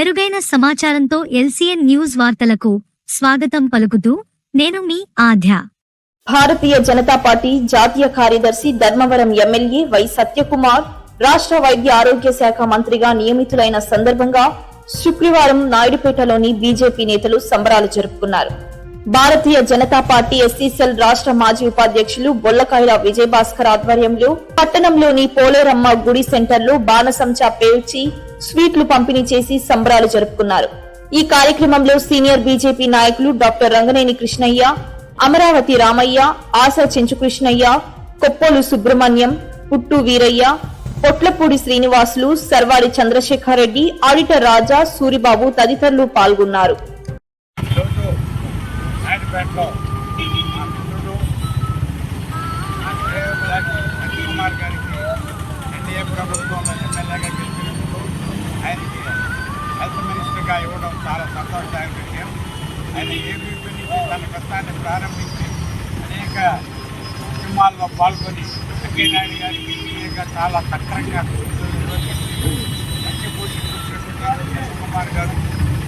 మెరుగైన సమాచారంతో LCN news వార్తలకు స్వాగతం పలుకుతూ నేను మీ ఆధ్య. భారతీయ జనతా పార్టీ జాతీయ కార్యదర్శి ధర్మవరం ఎమ్మెల్యే వై సత్యకుమార్ రాష్ట్ర వైద్య ఆరోగ్య శాఖ మంత్రిగా నియమితులైన సందర్భంగా శుక్రవారం నాయుడుపేటలోని బీజేపీ నేతలు సంబరాలు జరుపుకున్నారు. భారతీయ జనతా పార్టీ ఎస్సీసెల్ రాష్ట్ర మాజీ ఉపాధ్యక్షులు బొల్లకాయల విజయభాస్కర్ ఆధ్వర్యంలో పట్టణంలోని పోలేరమ్మ గుడి సెంటర్లో బాణసంచా పేల్చి స్వీట్లు పంపిణీ చేసి సంబరాలు జరుపుకున్నారు. ఈ కార్యక్రమంలో సీనియర్ బీజేపీ నాయకులు డాక్టర్ రంగనేని కృష్ణయ్య అమరావతి రామయ్య ఆశ చెంచుకృష్ణయ్య కొప్పోలు సుబ్రహ్మణ్యం పుట్టు వీరయ్య పొట్లపూడి శ్రీనివాసులు సర్వాడి చంద్రశేఖర్ రెడ్డి ఆడిటర్ రాజా సూరిబాబు తదితరులు పాల్గొన్నారు. మినిస్టర్గా చాలా సంతోషదాయక విషయం. ఆయన ఏబీపీ నుంచి తన కష్టాన్ని ప్రారంభించి అనేక ఉద్యమాల్లో పాల్గొని వెంకయ్యనాయుడు గారికి ఎన్డీఏగా చాలా సక్రంగా నిర్వహించి మంచి పోషించినటువంటి అనిల్ కుమార్ గారు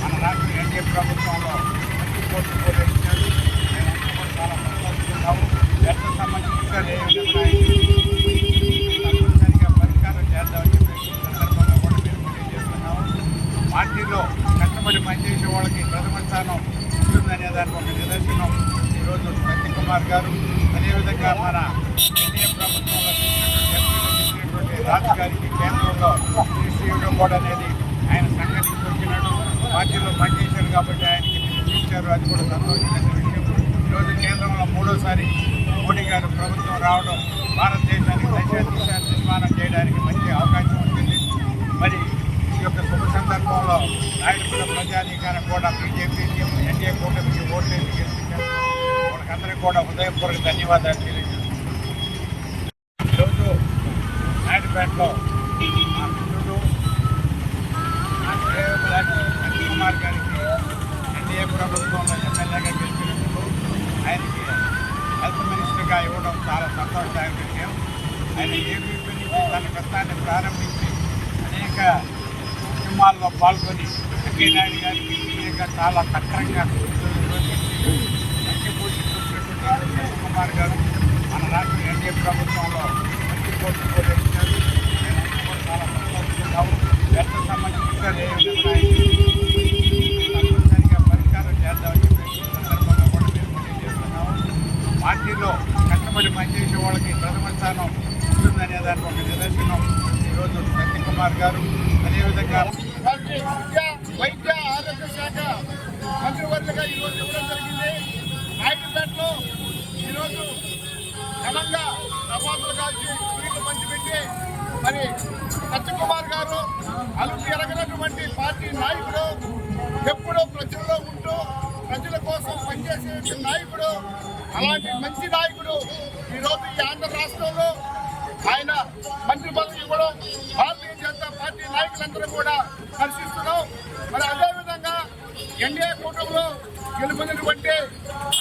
మన రాష్ట్ర ఎన్డీఏ ప్రభుత్వంలో మంచి పోటీ పోటీ ఇచ్చారు. మేమంతా కూడా చాలా సంతోషిస్తున్నాము వ్యర్థ సంబంధించిన ఏ విధంగా తప్పనిసరిగా పరిష్కారం చేద్దామని చెప్పేసి ఈ సందర్భంగా కూడా మేము తెలియజేస్తున్నాము పార్టీలో కష్టపడి పనిచేసే వాళ్ళకి ప్రథమ స్థానం ఉంటుందనే దానికి ఒక నిదర్శనం. ఈరోజు సత్యకుమార్ గారు. అదేవిధంగా మన ఎన్డీఏ ప్రభుత్వంలో చేసినటువంటి రాజు గారికి కేంద్రంలో మినిస్ట్రీ ఇవ్వడం కూడా అనేది ఆయన సంఘటించి వచ్చినాడు పార్టీలో పనిచేశారు కాబట్టి ఆయనకి ఇచ్చారు అది కూడా సంతోషమైన విషయం. ఈరోజు కేంద్రంలో మూడోసారి మోడీ గారు ప్రభుత్వం రావడం భారత కూడా బీజేపీ ఎన్డీఏ కూటమికి ఓట్లేసి గెలిపించారు వాళ్ళకందరికీ కూడా హృదయపూర్వక ధన్యవాదాలు తెలియజేస్తున్నాను ఈరోజు నాయుడుపేటలో మా మిత్రుడు నా శ్రేయోభిలాషి అనిల్ కుమార్ గారికి ఎన్డీఏ ప్రభుత్వంలో ఎమ్మెల్యేగా గెలిచినందుకు ఆయనకి హెల్త్ మినిస్టర్గా ఇవ్వడం చాలా సంతోషదాయక విషయం ఆయన ఏబీపీ నుంచి తన కష్టాన్ని ప్రారంభించి అనేక ఉద్యమాల్లో పాల్గొని వెంకయ్యనాయుడు గారికి ఇంకా చాలా సక్రంగా మంచి పోషించినటువంటి కుమార్ గారు మన రాష్ట్ర ఎన్డీఏ ప్రభుత్వంలో మంచి పోటీ చాలా సంతోషిస్తున్నాము ఎంత సంబంధించిన తప్పనిసరిగా పరిష్కారం చేద్దామని చెప్పేసి సందర్భంగా కూడా మేము తెలియజేస్తున్నాము. పార్టీలో కష్టపడి పనిచేసే వాళ్ళకి ప్రథమ స్థానం ఉంటుందనే దానికి ఒక నిదర్శనం ఈరోజు సత్యకుమార్ గారు. అదేవిధంగా వైద్య శాఖ మంత్రివర్గగా ఈరోజు ఇవ్వడం జరిగింది. నాయుడుపేటలో ఈరోజు ఘనంగా తపాసులు కాల్చి స్వీట్లు పంచిపెట్టి మరి సత్యకుమార్ గారు అలుపు ఎరగనటువంటి పార్టీ నాయకుడు ఎప్పుడూ ప్రజల్లో ఉంటూ ప్రజల కోసం పనిచేసే నాయకుడు అలాంటి మంచి నాయకుడు ఈరోజు ఈ ఆంధ్ర రాష్ట్రంలో sir.